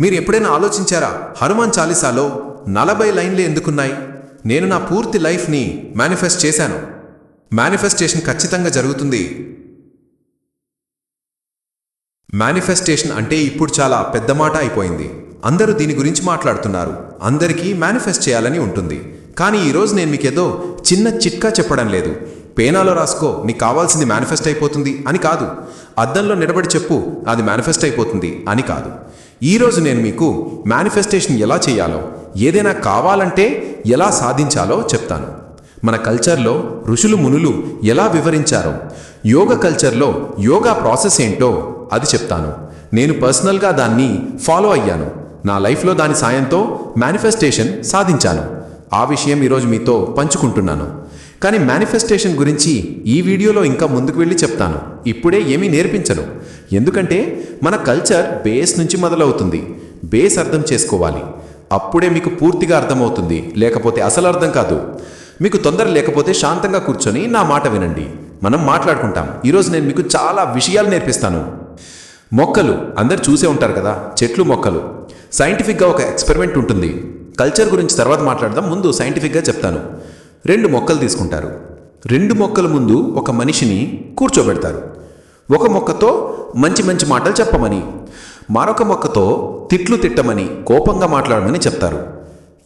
మీరు ఎప్పుడైనా ఆలోచించారా హనుమాన్ చాలీసాలో నలభై లైన్లే ఎందుకున్నాయి? నేను నా పూర్తి లైఫ్ని మేనిఫెస్ట్ చేశాను. మేనిఫెస్టేషన్ ఖచ్చితంగా జరుగుతుంది. మేనిఫెస్టేషన్ అంటే ఇప్పుడు చాలా పెద్ద మాట అయిపోయింది. అందరూ దీని గురించి మాట్లాడుతున్నారు. అందరికీ మేనిఫెస్ట్ చేయాలని ఉంటుంది. కానీ ఈరోజు నేను మీకేదో చిన్న చిట్కా చెప్పడం లేదు. పేనాలో రాసుకో నీకు కావాల్సింది మేనిఫెస్ట్ అయిపోతుంది అని కాదు. అద్దంలో నిలబడి చెప్పు అది మేనిఫెస్ట్ అయిపోతుంది అని కాదు. ఈరోజు నేను మీకు మేనిఫెస్టేషన్ ఎలా చేయాలో ఏదైనా కావాలంటే ఎలా సాధించాలో చెప్తాను. మన కల్చర్లో ఋషులు మునులు ఎలా వివరించారో యోగ కల్చర్లో యోగా ప్రాసెస్ ఏంటో అది చెప్తాను. నేను పర్సనల్గా దాన్ని ఫాలో అయ్యాను. నా లైఫ్లో దాని సాయంతో మేనిఫెస్టేషన్ సాధించాను. ఆ విషయం ఈరోజు మీతో పంచుకుంటున్నాను. కానీ మేనిఫెస్టేషన్ గురించి ఈ వీడియోలో ఇంకా ముందుకు వెళ్ళి చెప్తాను. ఇప్పుడే ఏమీ నేర్పించను. ఎందుకంటే మన కల్చర్ బేస్ నుంచి మొదలవుతుంది. బేస్ అర్థం చేసుకోవాలి. అప్పుడే మీకు పూర్తిగా అర్థమవుతుంది. లేకపోతే అసలు అర్థం కాదు. మీకు తొందర లేకపోతే శాంతంగా కూర్చొని నా మాట వినండి. మనం మాట్లాడుకుంటాం. ఈరోజు నేను మీకు చాలా విషయాలు నేర్పిస్తాను. మొక్కలు. అందరు చూసే ఉంటారు కదా. చెట్లు మొక్కలు. సైంటిఫిక్గా ఒక ఎక్స్పెరిమెంట్ ఉంటుంది. కల్చర్ గురించి తర్వాత మాట్లాడదాం. ముందు సైంటిఫిక్గా చెప్తాను. రెండు మొక్కలు తీసుకుంటారు. రెండు మొక్కల ముందు ఒక మనిషిని కూర్చోబెడతారు. ఒక మొక్కతో మంచి మంచి మాటలు చెప్పమని మరొక మొక్కతో తిట్లు తిట్టమని కోపంగా మాట్లాడమని చెప్తారు.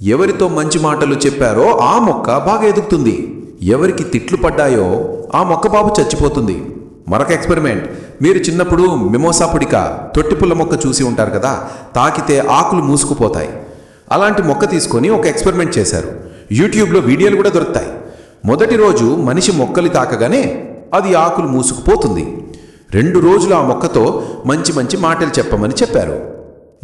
ఎవరితో మంచి మాటలు చెప్పారో ఆ మొక్క బాగా ఎదుగుతుంది. ఎవరికి తిట్లు పడ్డాయో ఆ మొక్క బాబు చచ్చిపోతుంది. మరొక ఎక్స్పెరిమెంట్. మీరు చిన్నప్పుడు మిమోసా పుడిక తొట్టిపుల్ల మొక్క చూసి ఉంటారు కదా తాకితే ఆకులు మూసుకుపోతాయి. అలాంటి మొక్క తీసుకొని ఒక ఎక్స్పెరిమెంట్ చేశారు. యూట్యూబ్లో వీడియోలు కూడా దొరుకుతాయి. మొదటి రోజు మనిషి మొక్కలు తాకగానే అది ఆకులు మూసుకుపోతుంది. రెండు రోజులు ఆ మొక్కతో మంచి మంచి మాటలు చెప్పమని చెప్పారు.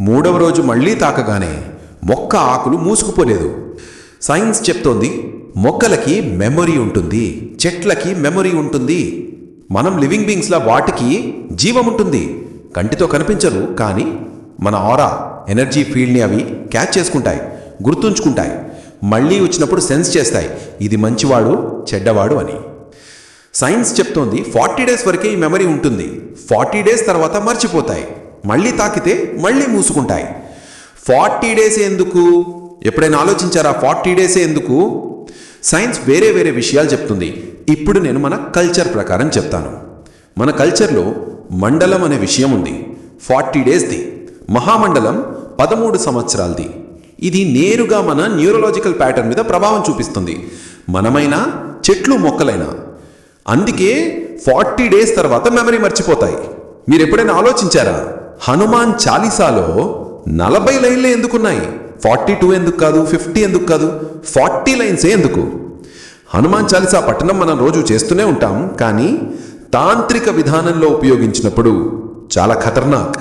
మూడవ రోజు మళ్ళీ తాకగానే మొక్క ఆకులు మూసుకుపోలేదు. సైన్స్ చెప్తోంది మొక్కలకి మెమొరీ ఉంటుంది చెట్లకి మెమొరీ ఉంటుంది. మనం లివింగ్ బీయింగ్స్లా వాటికి జీవం ఉంటుంది. కంటితో కనిపించరు కానీ మన ఆరా ఎనర్జీ ఫీల్డ్ని అవి క్యాచ్ చేసుకుంటాయి గుర్తుంచుకుంటాయి. మళ్ళీ వచ్చినప్పుడు సెన్స్ చేస్తాయి. ఇది మంచివాడు చెడ్డవాడు అని. సైన్స్ చెప్తోంది ఫార్టీ డేస్ వరకే ఈ మెమరీ ఉంటుంది. ఫార్టీ డేస్ తర్వాత మర్చిపోతాయి. మళ్ళీ తాకితే మళ్ళీ మూసుకుంటాయి. ఫార్టీ డేస్ ఎందుకు? ఎప్పుడైనా ఆలోచించారా? ఫార్టీ డేసే ఎందుకు? సైన్స్ వేరే వేరే విషయాలు చెప్తుంది. ఇప్పుడు నేను మన కల్చర్ ప్రకారం చెప్తాను. మన కల్చర్లో మండలం అనే విషయం ఉంది. ఫార్టీ డేస్ది. మహామండలం పదమూడు సంవత్సరాలది. ఇది నేరుగా మన న్యూరలాజికల్ ప్యాటర్న్ మీద ప్రభావం చూపిస్తుంది. మనమైనా చెట్లు మొక్కలైనా. అందుకే ఫార్టీ డేస్ తర్వాత మెమరీ మర్చిపోతాయి. మీరు ఎప్పుడైనా ఆలోచించారా? హనుమాన్ చాలీసాలో నలభై లైన్లే ఎందుకున్నాయి? ఫార్టీ టూ ఎందుకు కాదు? ఫిఫ్టీ ఎందుకు కాదు? ఫార్టీ లైన్సే ఎందుకు? హనుమాన్ చాలీసా పట్టణం మనం రోజు చేస్తూనే ఉంటాం. కానీ తాంత్రిక విధానంలో ఉపయోగించినప్పుడు చాలా ఖతర్నాక్.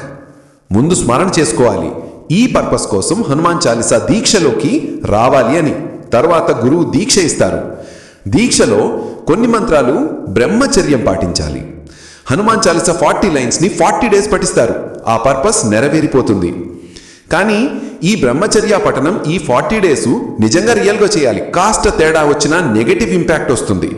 ముందు స్మరణ చేసుకోవాలి. ఈ పర్పస్ కోసం హనుమాన్ చాలీసా దీక్షలోకి రావాలి అని. తర్వాత గురువు దీక్ష ఇస్తారు. దీక్షలో కొన్ని మంత్రాలు బ్రహ్మచర్యం పాటించాలి. హనుమాన్ చాలీసా ఫార్టీ లైన్స్ని ఫార్టీ డేస్ పఠిస్తారు. ఆ పర్పస్ నెరవేరిపోతుంది. కానీ ఈ బ్రహ్మచర్య పఠనం ఈ ఫార్టీ డేస్ నిజంగా రియల్గా చేయాలి. కాస్త తేడా వచ్చినా నెగటివ్ ఇంపాక్ట్ వస్తుంది.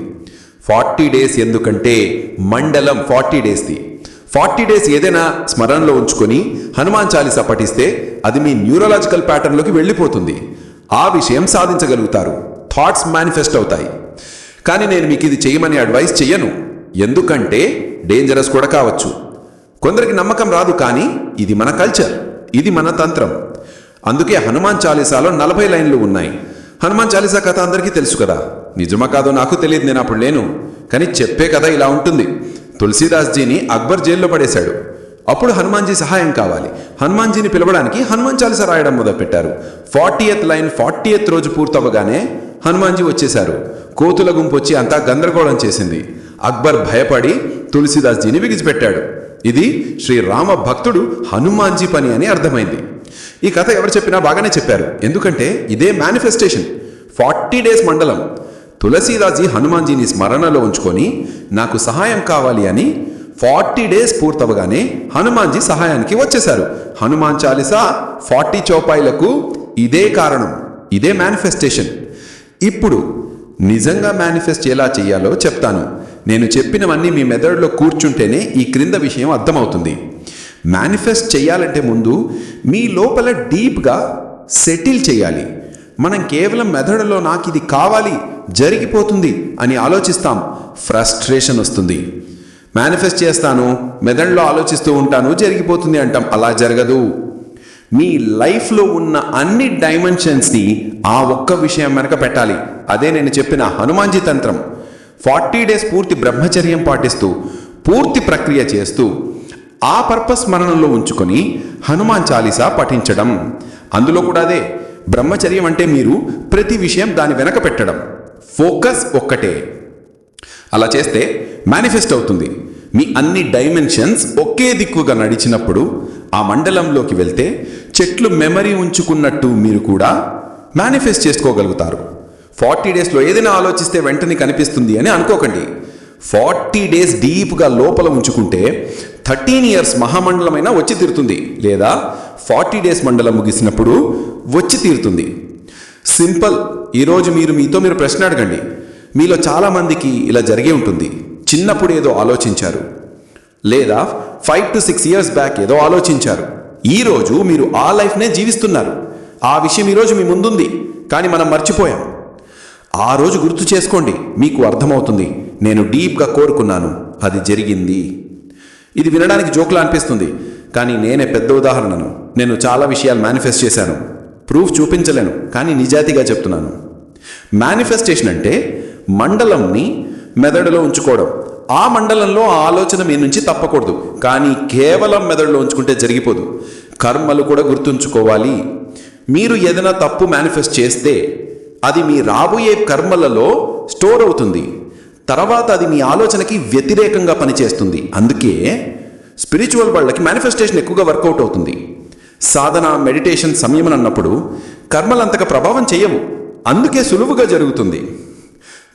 ఫార్టీ డేస్ ఎందుకంటే మండలం ఫార్టీ డేస్ది. ఫార్టీ డేస్ ఏదైనా స్మరణలో ఉంచుకొని హనుమాన్ చాలీస పఠిస్తే అది మీ న్యూరలాజికల్ ప్యాటర్న్లోకి వెళ్ళిపోతుంది. ఆ విషయం సాధించగలుగుతారు. థాట్స్ మేనిఫెస్ట్ అవుతాయి. కానీ నేను మీకు ఇది చేయమని అడ్వైస్ చెయ్యను. ఎందుకంటే డేంజరస్ కూడా కావచ్చు. కొందరికి నమ్మకం రాదు కానీ ఇది మన కల్చర్ ఇది మన తంత్రం. అందుకే హనుమాన్ చాలీసాలో నలభై లైన్లు ఉన్నాయి. హనుమాన్ చాలీసా కథ అందరికీ తెలుసు కదా. నిజమా కాదో నాకు తెలియదు నేను అప్పుడు లేను. కానీ చెప్పే కథ ఇలా ఉంటుంది. తులసీదాస్జీని అక్బర్ జైల్లో పడేశాడు. అప్పుడు హనుమాన్జీ సహాయం కావాలి. హనుమాన్జీని పిలవడానికి హనుమాన్ చాలీసా రాయడం మొదలుపెట్టారు. ఫార్టీయత్ లైన్ ఫార్టీయత్ రోజు పూర్తవగానే హనుమాన్జీ వచ్చేశారు. కోతుల గుంపు వచ్చి అంతా గందరగోళం చేసింది. అక్బర్ భయపడి తులసీదాస్జీని విగిచిపెట్టాడు. ఇది శ్రీరామ భక్తుడు హనుమాన్జీ పని అని అర్థమైంది. ఈ కథ ఎవరు చెప్పినా బాగానే చెప్పారు. ఎందుకంటే ఇదే మేనిఫెస్టేషన్ ఫార్టీ డేస్ మండలం. తులసీదాజీ హనుమాన్జీని స్మరణలో ఉంచుకొని నాకు సహాయం కావాలి అని ఫార్టీ డేస్ పూర్తవగానే హనుమాన్జీ సహాయానికి వచ్చేశారు. హనుమాన్ చాలీసా ఫార్టీ చౌపాయిలకు ఇదే కారణం ఇదే మేనిఫెస్టేషన్ ఇప్పుడు నిజంగా మేనిఫెస్ట్ ఎలా చేయాలో చెప్తాను. నేను చెప్పినవన్నీ మీ మెదడులో కూర్చుంటేనే ఈ క్రింద విషయం అర్థమవుతుంది. మేనిఫెస్ట్ చేయాలంటే ముందు మీ లోపల డీప్గా సెటిల్ చేయాలి. మనం కేవలం మెదడులో నాకు ఇది కావాలి జరిగిపోతుంది అని ఆలోచిస్తాం. ఫ్రస్ట్రేషన్ వస్తుంది. మేనిఫెస్ట్ చేస్తాను మెదడులో ఆలోచిస్తూ ఉంటాను జరిగిపోతుంది అంటాం. అలా జరగదు. మీ లైఫ్లో ఉన్న అన్ని డైమెన్షన్స్ని ఆ ఒక్క విషయం వెనక పెట్టాలి. అదే నేను చెప్పిన హనుమాన్జీ తంత్రం. ఫార్టీ డేస్ పూర్తి బ్రహ్మచర్యం పాటిస్తూ పూర్తి ప్రక్రియ చేస్తూ ఆ పర్పస్ స్మరణలో ఉంచుకొని హనుమాన్ చాలీసా పఠించడం. అందులో కూడా అదే. బ్రహ్మచర్యం అంటే మీరు ప్రతి విషయం దాని వెనక పెట్టడం. ఫోకస్ ఒక్కటే. అలా చేస్తే మేనిఫెస్ట్ అవుతుంది. మీ అన్ని డైమెన్షన్స్ ఒకే దిక్కుగా నడిచినప్పుడు ఆ మండలంలోకి వెళ్తే చెట్లు మెమరీ ఉంచుకున్నట్టు మీరు కూడా మేనిఫెస్ట్ చేసుకోగలుగుతారు. ఫార్టీ డేస్లో ఏదైనా ఆలోచిస్తే వెంటనే కనిపిస్తుంది అని అనుకోకండి. ఫార్టీ డేస్ డీప్గా లోపల ఉంచుకుంటే థర్టీన్ ఇయర్స్ మహామండలమైనా వచ్చి తీరుతుంది. లేదా ఫార్టీ డేస్ మండలం ముగిసినప్పుడు వచ్చి తీరుతుంది. సింపుల్ ఈరోజు మీరు మీతో మీరు ప్రశ్న అడగండి. మీలో చాలామందికి ఇలా జరిగే ఉంటుంది. చిన్నప్పుడు ఏదో ఆలోచించారు. లేదా five to six years back ఏదో ఆలోచించారు. ఈరోజు మీరు ఆ లైఫ్నే జీవిస్తున్నారు. ఆ విషయం ఈరోజు మీ ముందుంది. కానీ మనం మర్చిపోయాం. ఆ రోజు గుర్తు చేసుకోండి. మీకు అర్థమవుతుంది. నేను డీప్గా కోరుకున్నాను. అది జరిగింది. ఇది వినడానికి జోక్లా అనిపిస్తుంది. కానీ నేనే పెద్ద ఉదాహరణను. నేను చాలా విషయాలు మేనిఫెస్ట్ చేశాను. ప్రూఫ్ చూపించలేను కానీ నిజాయితీగా చెప్తున్నాను. మేనిఫెస్టేషన్ అంటే మండలంని మెదడులో ఉంచుకోవడం. ఆ మండలంలో ఆ ఆలోచన మీ నుంచి తప్పకూడదు కానీ కేవలం మెదడులో ఉంచుకుంటే జరిగిపోదు. కర్మలు కూడా గుర్తుంచుకోవాలి. మీరు ఏదైనా తప్పు మేనిఫెస్ట్ చేస్తే అది మీ రాబోయే కర్మలలో స్టోర్ అవుతుంది. తర్వాత అది మీ ఆలోచనకి వ్యతిరేకంగా పనిచేస్తుంది. అందుకే స్పిరిచువల్ వాళ్ళకి మేనిఫెస్టేషన్ ఎక్కువగా వర్కౌట్ అవుతుంది. సాధన మెడిటేషన్ సంయమనం అన్నప్పుడు కర్మలంతగా ప్రభావం చేయవు అందుకే సులువుగా జరుగుతుంది.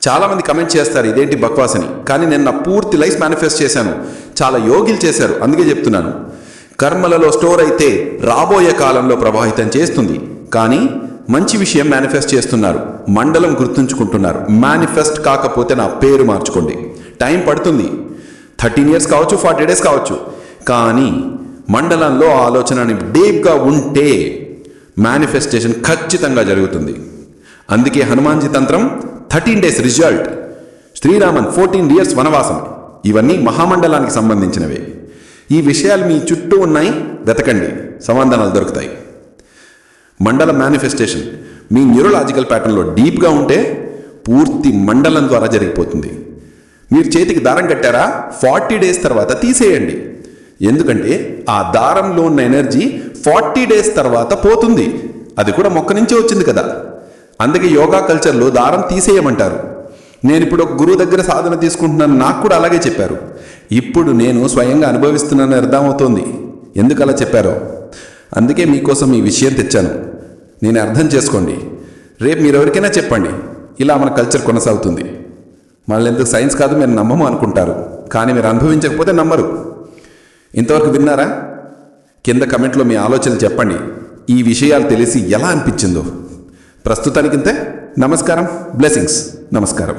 చాలామంది కమెంట్ చేస్తారు ఇదేంటి బక్వాసని? కానీ నేను నా పూర్తి లైఫ్ మేనిఫెస్ట్ చేశాను. చాలా యోగిలు చేశారు అందుకే చెప్తున్నాను. కర్మలలో స్టోర్ అయితే రాబోయే కాలంలో ప్రభావితం చేస్తుంది. కానీ మంచి విషయం మేనిఫెస్ట్ చేస్తున్నారు. మండలం గుర్తుంచుకుంటున్నారు. మేనిఫెస్ట్ కాకపోతే నా పేరు మార్చుకోండి. టైం పడుతుంది. థర్టీన్ ఇయర్స్ కావచ్చు ఫార్టీ డేస్ కావచ్చు. కానీ మండలంలో ఆలోచనని ఆలోచన డీప్గా ఉంటే మేనిఫెస్టేషన్ ఖచ్చితంగా జరుగుతుంది. అందుకే హనుమాన్జీ తంత్రం థర్టీన్ డేస్ రిజల్ట్ శ్రీరామన్ ఫోర్టీన్ ఇయర్స్ వనవాసం. ఇవన్నీ మహామండలానికి సంబంధించినవే. ఈ విషయాలు మీ చుట్టూ ఉన్నాయి వెతకండి. సమాధానాలు దొరుకుతాయి. మండల మేనిఫెస్టేషన్ మీ న్యూరలాజికల్ ప్యాటర్న్లో డీప్గా ఉంటే పూర్తి మండలం ద్వారా జరిగిపోతుంది. మీరు చేతికి దారం కట్టారా? ఫార్టీ డేస్ తర్వాత తీసేయండి. ఎందుకంటే ఆ దారంలో ఉన్న ఎనర్జీ ఫార్టీ డేస్ తర్వాత పోతుంది. అది కూడా మొక్క నుంచే వచ్చింది కదా. అందుకే యోగా కల్చర్లో దారం తీసేయమంటారు. నేను ఇప్పుడు ఒక గురువు దగ్గర సాధన తీసుకుంటున్నాను నాకు కూడా అలాగే చెప్పారు. ఇప్పుడు నేను స్వయంగా అనుభవిస్తున్నానని అర్థమవుతోంది. ఎందుకు అలా చెప్పారో. అందుకే మీకోసం ఈ విషయం తెచ్చాను. నేను అర్థం చేసుకోండి. రేపు మీరు ఎవరికైనా చెప్పండి. ఇలా మన కల్చర్ కొనసాగుతుంది. మళ్ళీ ఎందుకు సైన్స్ కాదు మీరు నమ్మము అనుకుంటారు. కానీ మీరు అనుభవించకపోతే నమ్మరు. ఇంతవరకు విన్నారా? కింద కమెంట్లో మీ ఆలోచనలు చెప్పండి. ఈ విషయాలు తెలిసి ఎలా అనిపించిందో. ప్రస్తుతానికింతే నమస్కారం బ్లెస్సింగ్స్ నమస్కారం.